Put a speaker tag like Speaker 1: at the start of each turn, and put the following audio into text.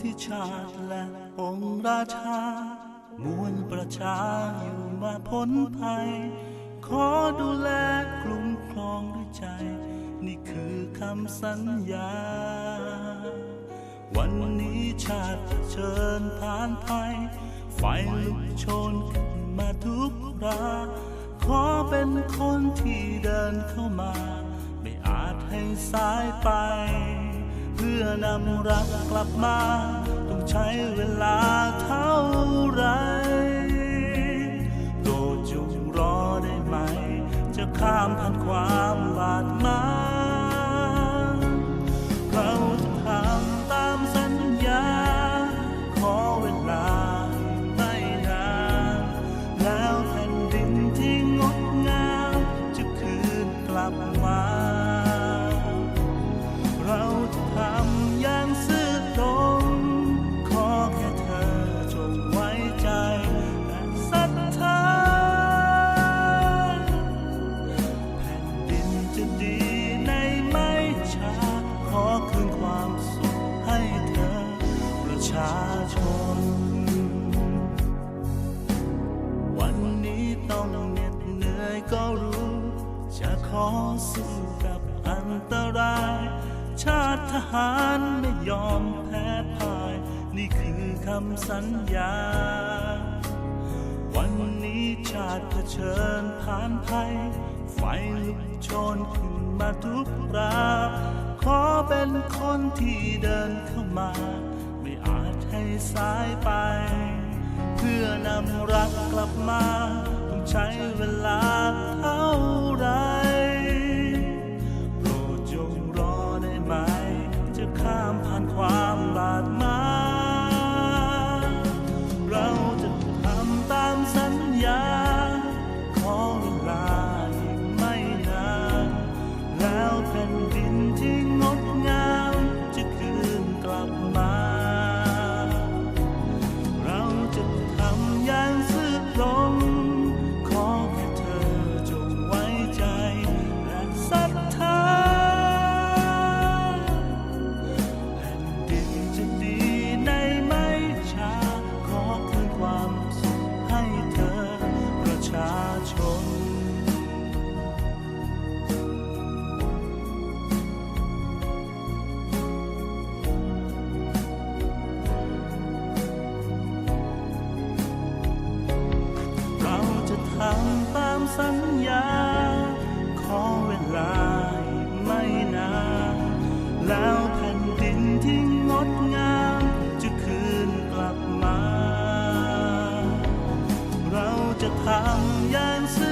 Speaker 1: ที่ชาติและองค์ราชามวลประชาอยู่มาพ้นภัย ขอดูแลกลุ่มครองด้วยใจ นี่คือคำสัญญา วันนี้ชาติเชิญผ่านภัย ไฟลุกโชนขึ้นมาทุกราขอเป็นคนที่เดินเข้ามา ไม่อาจให้สายไป พื่อนำรักกลับมา ต้องใช้เวลาเท่าไร ต้องเหน็ดเหนื่อยก็รู้ จะขอสู้กับอันตราย ชาติทหารไม่ยอมแพ้พ่าย นี่คือคำสัญญา วันนี้ชาติเผชิญผ่านภัย ไฟลุกโชนขึ้นมาทุกราขอเป็นคนที่เดินเข้ามา ไม่อาจให้สายไป เพื่อนำรักกลับมา ใช้เวลาเท่าไหรโปร สัญญา ขอเวลาไม่นานแล้วแผ่นดินที่งดงามจะคืนกลับมา เราจะทำอย่างซื่อ